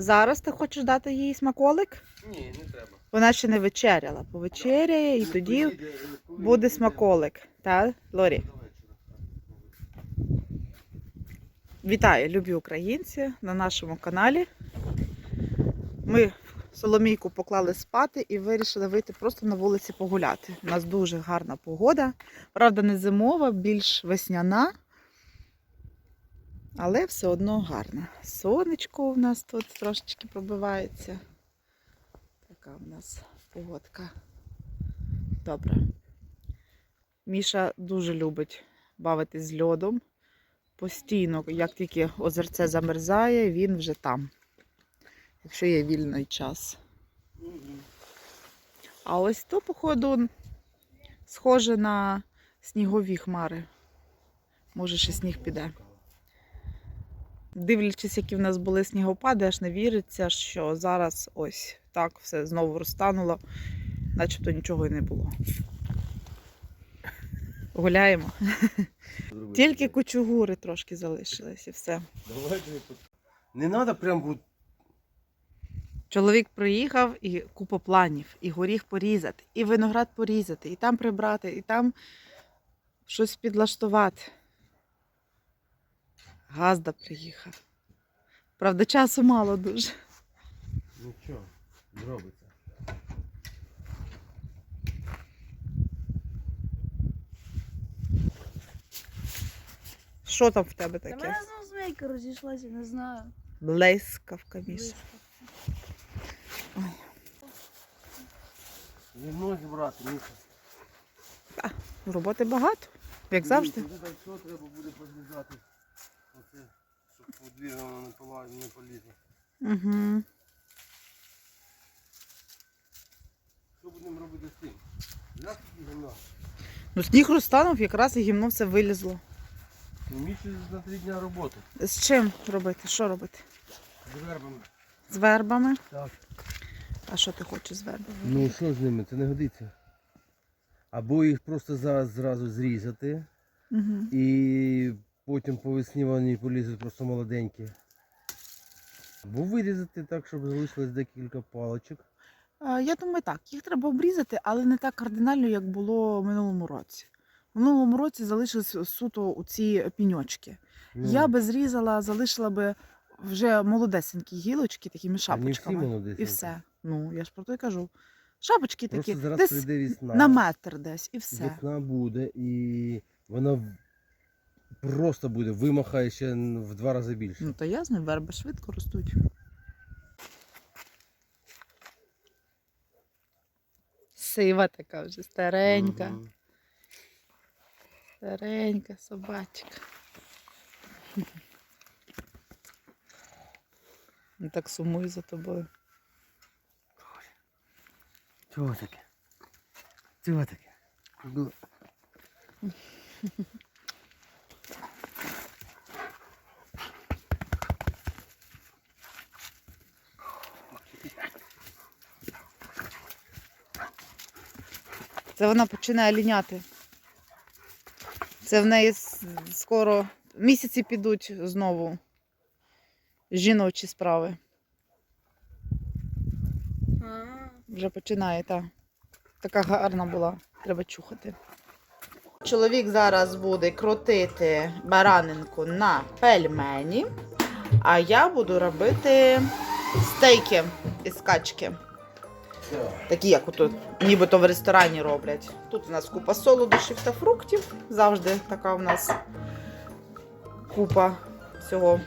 зараз ти хочеш дати їй смаколик? Ні, не треба. Вона ще не вечеряла. Повечеряє і тоді буде смаколик. Та, Лорі? Вітаю, любі українці на нашому каналі. Ми Соломійку поклали спати і вирішили вийти просто на вулиці погуляти. У нас дуже гарна погода. Правда, не зимова, більш весняна. Але все одно гарна. Сонечко у нас тут трошечки пробивається. Така у нас погодка. Добре. Міша дуже любить бавитись з льодом. Постійно, як тільки озерце замерзає, він вже там, якщо є вільний час. А ось то, походу, схоже на снігові хмари. Може, ще сніг піде. Дивлячись, які в нас були снігопади, аж не віриться, що зараз ось так все знову розтануло, начебто нічого і не було. Гуляємо. Тільки кучугури трошки залишились і все. Не треба прям Чоловік приїхав і купа планів, і горіх порізати, і виноград порізати, і там прибрати, і там щось підлаштувати. Газда приїхав. Правда, часу мало дуже. нічого, зробиться. Що там в тебе Та таке? мене знову змійка розійшлася, не знаю. Блискавка, Міша. Близько. Не ноги брати, Міша. Роботи багато, як завжди. Туди так що треба буде позрізати. Воно не пола- не полізло. Угу. Що будемо робити з тим? Ляс гімна. Ну, сніг розтанув, якраз і гімно все вилізло. Ну, Міші на три дня роботи. З чим робити? Що робити? З вербами. З вербами? Так. А що ти хочеш з вербами? Ну що з ними, це не годиться. Або їх просто зараз зразу зрізати Угу. і потім по весні вони полізуть просто молоденькі. Або вирізати так, щоб залишилось декілька паличок. Я думаю, так, їх треба обрізати, але не так кардинально, як було в минулому році. В минулому році залишились суто у ці піньочки. Ну, Я би зрізала, залишила би вже молодесенькі гілочки, такими всі шапочками. молодесенькі. І все. Ну, я ж про то й кажу. Шапочки Просто такі, зараз десь прийде весна. на метр десь, і все. Весна буде і вона просто буде, вимахає ще в два рази більше. Ну, то ясно, верби швидко ростуть. Сива така вже, старенька. Мгм. Старенька собачка. Ну, так сумую за тобою. Чого таке? Чого таке? Це вона починає ліняти. Це в неї скоро місяці підуть знову жіночі справи. Вже починає, так. Така гарна була, треба чухати. Чоловік зараз буде крутити баранинку на пельмені, а я буду робити стейки із качки. Такі, як ото, нібито в ресторані роблять. Тут у нас купа солодощів та фруктів. Завжди така у нас купа всього.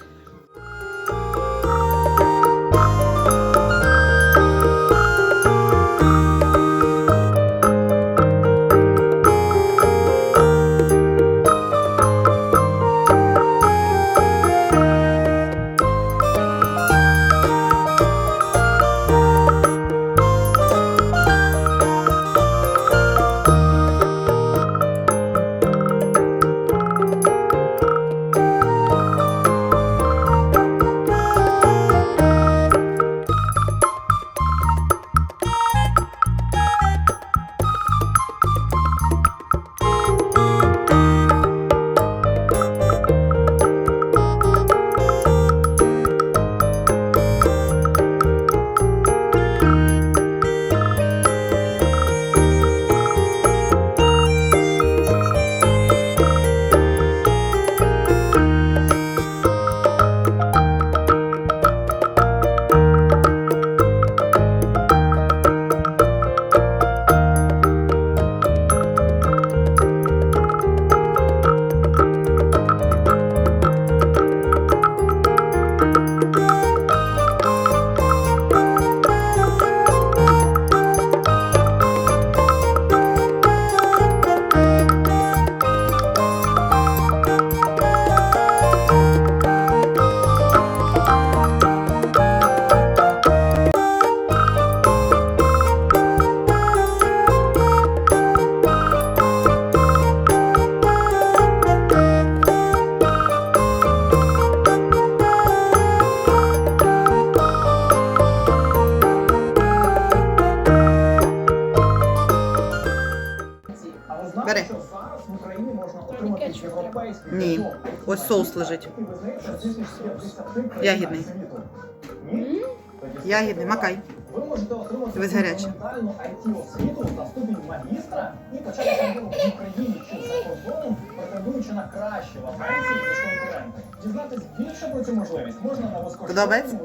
Конкуренти. Дізнатись більше про цю можливість можна на Подобається?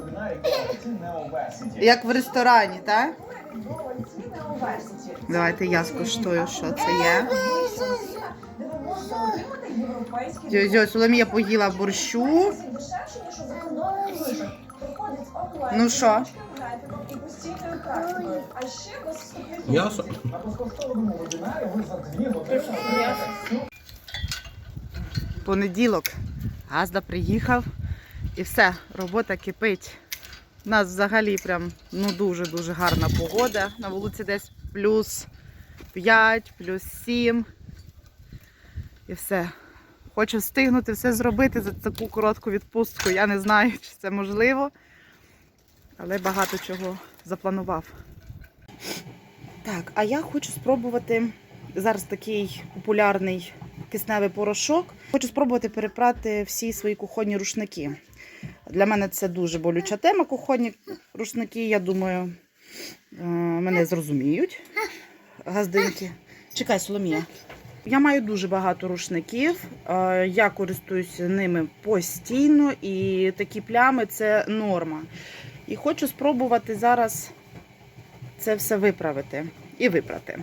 Як в ресторані, так? Давайте я скуштую, що це є. Зьо, Соломія поїла борщу. Ну що? М'ясо. Понеділок. Газда приїхав і все, робота кипить. У нас взагалі прям ну дуже-дуже гарна погода. На вулиці десь плюс 5, плюс 7. І все. Хочу встигнути все зробити за таку коротку відпустку. Я не знаю, чи це можливо, але багато чого запланував. Так, а я хочу спробувати зараз такий популярний кисневий порошок. Хочу спробувати перепрати всі свої кухонні рушники. Для мене це дуже болюча тема. Кухонні рушники, я думаю, е, мене зрозуміють. Газдинки. Чекай, Соломія. Я маю дуже багато рушників. е, Я користуюся ними постійно, і такі плями це норма. І хочу спробувати зараз це все виправити і випрати.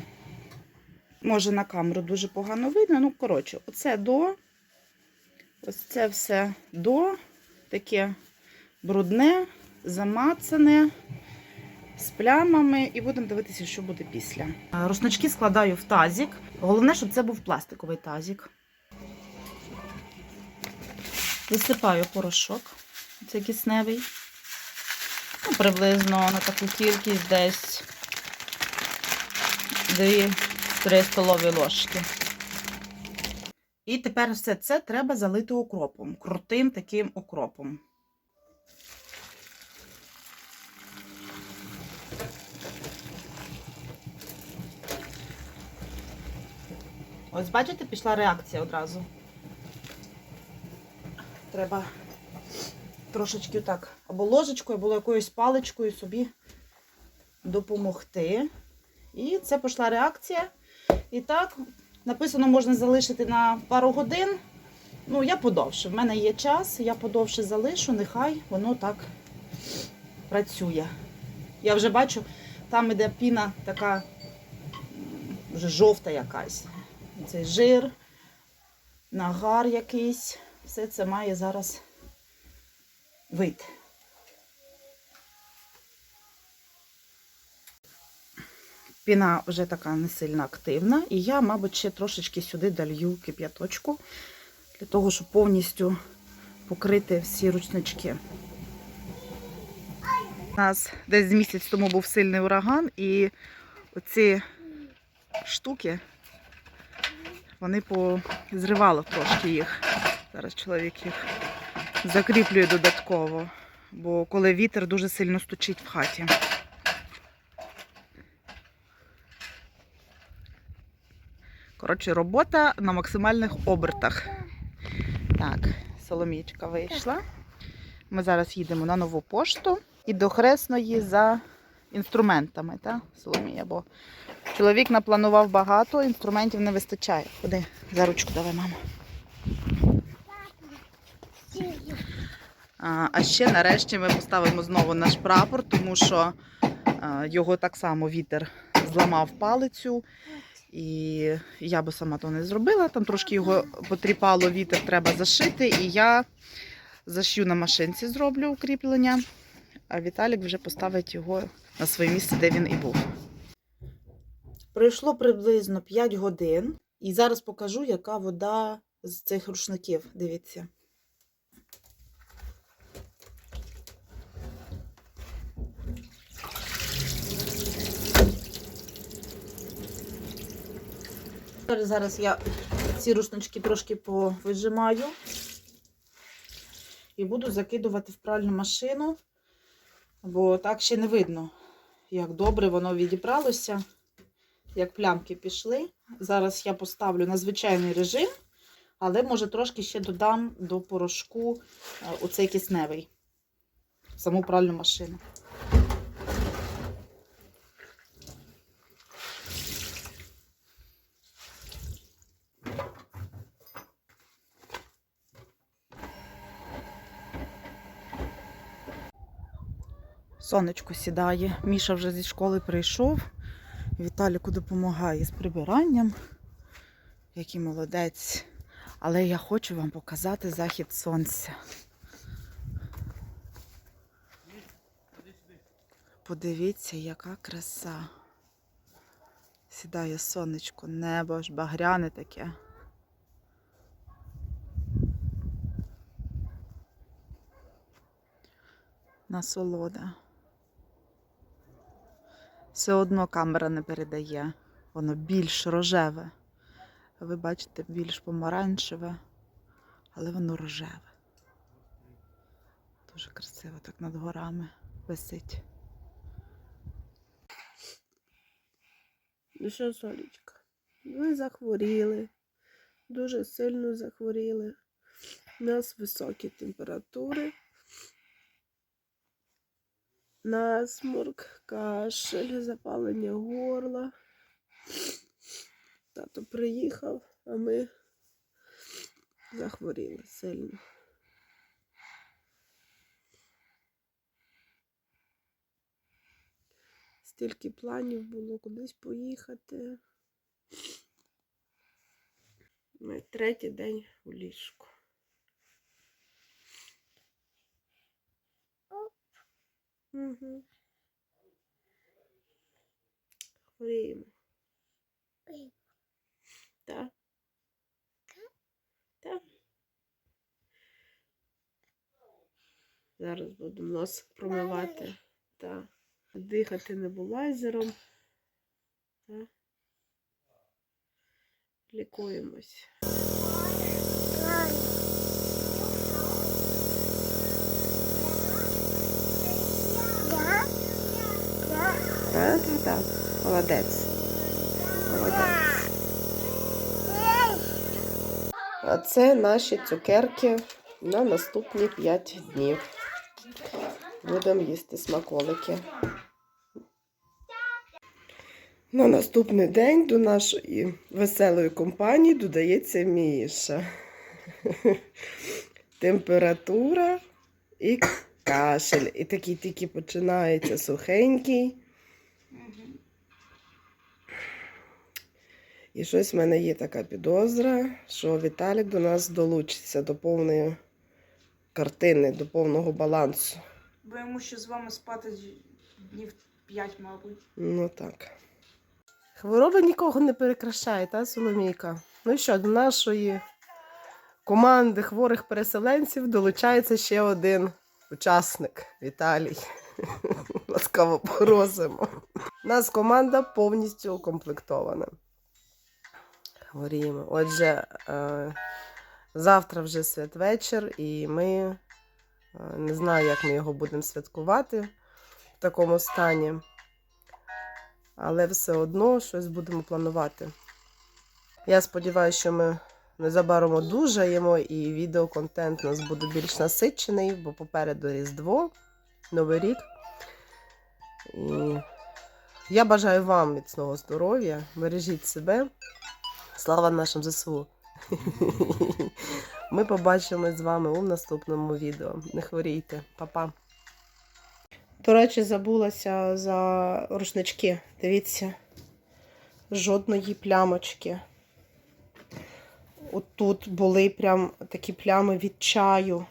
Може, на камеру дуже погано видно. Ну, коротше, оце до. Ось це все до. Таке брудне, замацане, з плямами. І будемо дивитися, що буде після. А, Рушнички складаю в тазик. Головне, щоб це був пластиковий тазик. Висипаю порошок. Це кисневий. Ну, приблизно на таку кількість десь 2-3 столові ложки. І тепер все це треба залити окропом, крутим таким окропом. Ось бачите, пішла реакція одразу. Треба трошечки так, або ложечкою, або якоюсь паличкою собі допомогти. І це пішла реакція. І так, написано, можна залишити на пару годин. Ну, я подовше. В мене є час, я подовше залишу, нехай воно так працює. Я вже бачу, там іде піна така вже жовта якась. Цей жир, нагар якийсь. Все це має зараз вийти. Піна вже така не сильно активна, і я, мабуть, ще трошечки сюди долью кип'яточку для того, щоб повністю покрити всі ручнички. У нас десь місяць тому був сильний ураган, і оці штуки вони позривало трошки їх. Зараз чоловік їх закріплює додатково, бо коли вітер дуже сильно стучить в хаті. Коротше, робота на максимальних обертах. Так, Соломічка вийшла. Ми зараз їдемо на нову пошту і до Хресної за інструментами, так, Соломія? Бо чоловік напланував багато, інструментів не вистачає. Ходи, за ручку давай, мама. А, ще нарешті ми поставимо знову наш прапор, тому що його так само вітер зламав палицю. І я би сама то не зробила. Там трошки його потріпало, вітер треба зашити. І я зашью на машинці, зроблю укріплення, а Віталік вже поставить його на своє місце, де він і був. Пройшло приблизно 5 годин, і зараз покажу, яка вода з цих рушників. Дивіться. Зараз я ці рушнички трошки повижимаю і буду закидувати в пральну машину, бо так ще не видно, як добре воно відібралося, як плямки пішли. Зараз я поставлю на звичайний режим, Але, може, трошки ще додам до порошку е, оцей кисневий. Саму пральну машину. Сонечко сідає. Міша вже зі школи прийшов. Віталіку допомагає з прибиранням. Який молодець. Але я хочу вам показати захід сонця. Подивіться, яка краса. Сідає сонечко, небо аж багряне таке. Насолода. Все одно камера не передає. Воно більш рожеве. Ви бачите, більш помаранчеве, але воно рожеве. Дуже красиво так над горами висить. Ну що, Солічка, ви захворіли, дуже сильно захворіли. У нас високі температури. Насморк, кашель, запалення горла. Тато приїхав, а ми захворіли сильно. Стільки планів було кудись поїхати. Ми третій день у ліжку. Угу. Хворіємо. Так. Так. Зараз будемо нос промивати. Так. Дихати небулайзером. Так. Лікуємось. Так, так. Молодець. Молодець. А це наші цукерки на наступні 5 днів. Будемо їсти смаколики. На наступний день до нашої веселої компанії додається Міша. Температура і кашель. І такий тільки починається сухенький. І щось в мене є така підозра, що Віталік до нас долучиться до повної картини, до повного балансу. Бо йому ще з вами спати днів 5, мабуть. Ну так. Хвороба нікого не перекрашає, та Соломійка? Ну і що, до нашої команди хворих переселенців долучається ще один учасник Віталій. Ласкаво просимо. У нас команда повністю укомплектована. Хворіємо. Отже, е, завтра вже святвечір, і ми е, не знаю, як ми його будемо святкувати в такому стані. Але все одно щось будемо планувати. Я сподіваюся, що ми незабаром одужаємо і відеоконтент у нас буде більш насичений, бо попереду Різдво, Новий рік. І я бажаю вам міцного здоров'я, бережіть себе. Слава нашим ЗСУ! Ми побачимось з вами у наступному відео. Не хворійте, Па-па! До речі, забулася за рушнички. Дивіться, жодної плямочки. Отут були прям такі плями від чаю.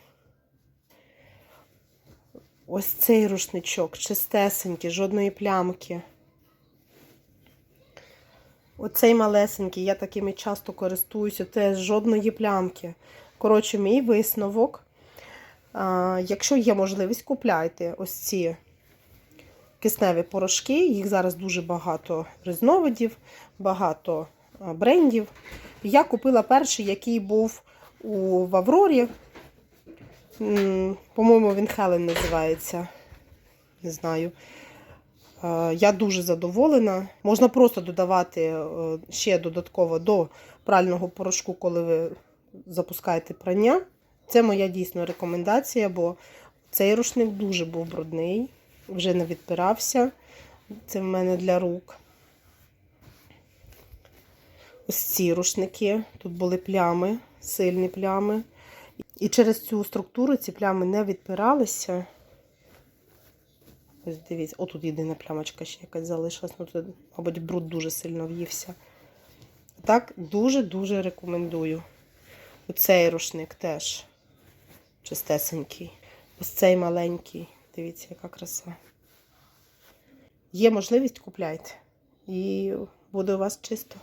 Ось цей рушничок, чистесенький, жодної плямки. Оцей малесенький, я такими часто користуюся, теж жодної плямки. Коротше, мій висновок. Якщо є можливість, купляйте ось ці кисневі порошки. Їх зараз дуже багато різновидів, багато брендів. Я купила перший, який був у в Аврорі. По-моєму, він Хелен називається. Не знаю. Е, Я дуже задоволена. Можна просто додавати е, ще додатково до прального порошку, коли ви запускайте прання. Це моя дійсно рекомендація, бо цей рушник дуже був брудний, вже не відпирався. Це в мене для рук. Ось ці рушники. Тут були плями, сильні плями. І через цю структуру ці плями не відпиралися. Ось дивіться, отут єдина плямочка ще якась залишилась. Ну, тут, мабуть, бруд дуже сильно в'ївся. Так, дуже-дуже рекомендую. Оцей рушник теж чистесенький. Ось цей маленький. Дивіться, яка краса. Є можливість, купляйте. І буде у вас чисто.